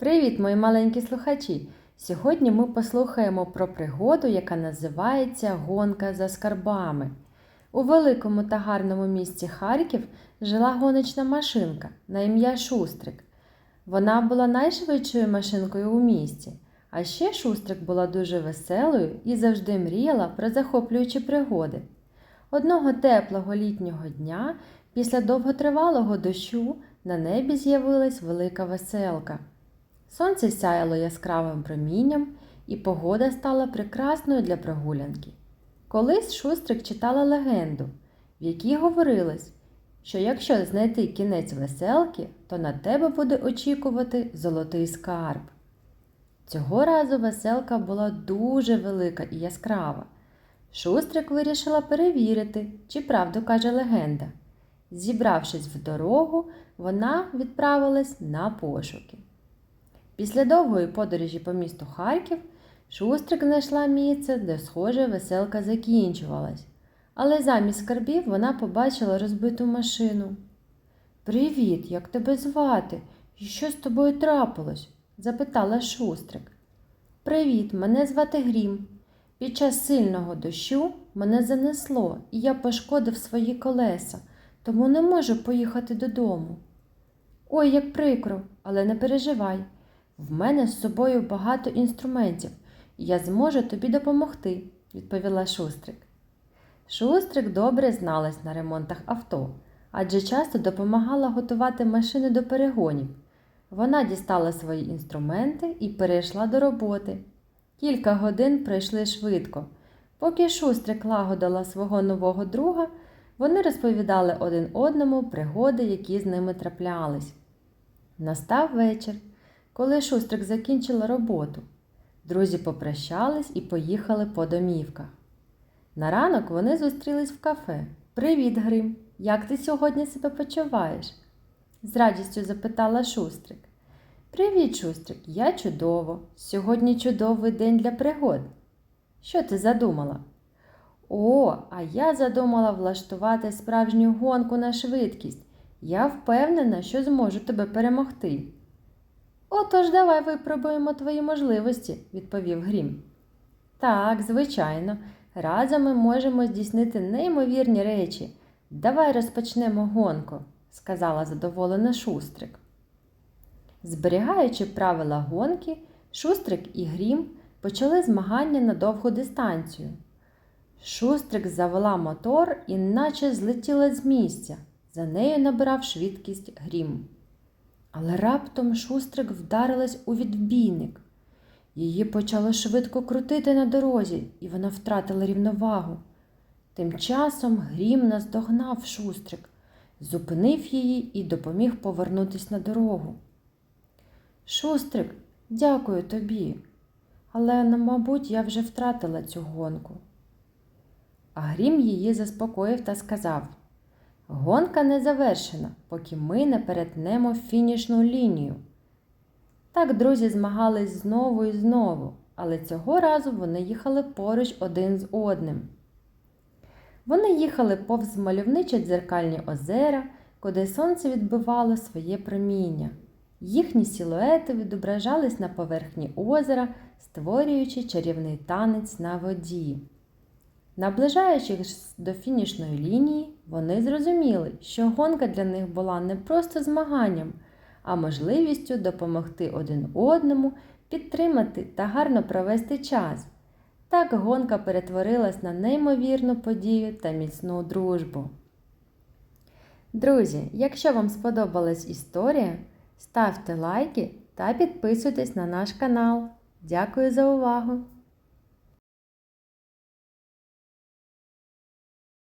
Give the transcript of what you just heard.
Привіт, мої маленькі слухачі! Сьогодні ми послухаємо про пригоду, яка називається Гонка за скарбами. У великому та гарному місті Харків жила гоночна машинка на ім'я Шустрик. Вона була найшвидшою машинкою у місті. А ще Шустрик була дуже веселою і завжди мріяла про захоплюючі пригоди. Одного теплого літнього дня, після довготривалого дощу, на небі з'явилась велика веселка. Сонце сяяло яскравим промінням, і погода стала прекрасною для прогулянки. Колись Шустрик читала легенду, в якій говорилось, що якщо знайти кінець веселки, то на тебе буде очікувати золотий скарб. Цього разу веселка була дуже велика і яскрава. Шустрик вирішила перевірити, чи правду каже легенда. Зібравшись в дорогу, вона відправилась на пошуки. Після довгої подорожі по місту Харків Шустрик знайшла місце, де, схоже, веселка закінчувалась. Але замість скарбів вона побачила розбиту машину. Привіт, як тебе звати? І що з тобою трапилось? запитала Шустрик. Привіт, мене звати Грім. Під час сильного дощу мене занесло, і я пошкодив свої колеса, тому не можу поїхати додому. Ой, як прикро, але не переживай. В мене з собою багато інструментів, і я зможу тобі допомогти, відповіла Шустрик. Шустрик добре зналась на ремонтах авто, адже часто допомагала готувати машини до перегонів. Вона дістала свої інструменти і перейшла до роботи. Кілька годин пройшли швидко. Поки Шустрик лагодила свого нового друга, вони розповідали один одному пригоди, які з ними траплялись. Настав вечір, коли Шустрик закінчила роботу. Друзі попрощались і поїхали по домівках. На ранок вони зустрілись в кафе. Привіт, Грим! Як ти сьогодні себе почуваєш? з радістю запитала Шустрик. Привіт, Шустрик, я чудово. Сьогодні чудовий день для пригод. Що ти задумала? О, а я задумала влаштувати справжню гонку на швидкість. Я впевнена, що зможу тебе перемогти. Отож, давай випробуємо твої можливості, відповів Грім. Так, звичайно, разом ми можемо здійснити неймовірні речі. Давай розпочнемо гонку, сказала задоволена Шустрик. Зберігаючи правила гонки, Шустрик і Грім почали змагання на довгу дистанцію. Шустрик завела мотор і наче злетіла з місця. За нею набирав швидкість Грім. Але раптом Шустрик вдарилась у відбійник. Її почало швидко крутити на дорозі, і вона втратила рівновагу. Тим часом Грім наздогнав Шустрик, зупинив її і допоміг повернутися на дорогу. Шустрик, дякую тобі. Але, мабуть, я вже втратила цю гонку. А Грім її заспокоїв та сказав Гонка не завершена, поки ми не перетнемо фінішну лінію. Так друзі змагались знову і знову, але цього разу вони їхали поруч один з одним. Вони їхали повз мальовничі дзеркальні озера, куди сонце відбивало своє проміння. Їхні силуети відображались на поверхні озера, створюючи чарівний танець на воді. Наближаючись до фінішної лінії, вони зрозуміли, що гонка для них була не просто змаганням, а можливістю допомогти один одному, підтримати та гарно провести час. Так гонка перетворилась на неймовірну подію та міцну дружбу. Друзі, якщо вам сподобалась історія, ставте лайки та підписуйтесь на наш канал. Дякую за увагу!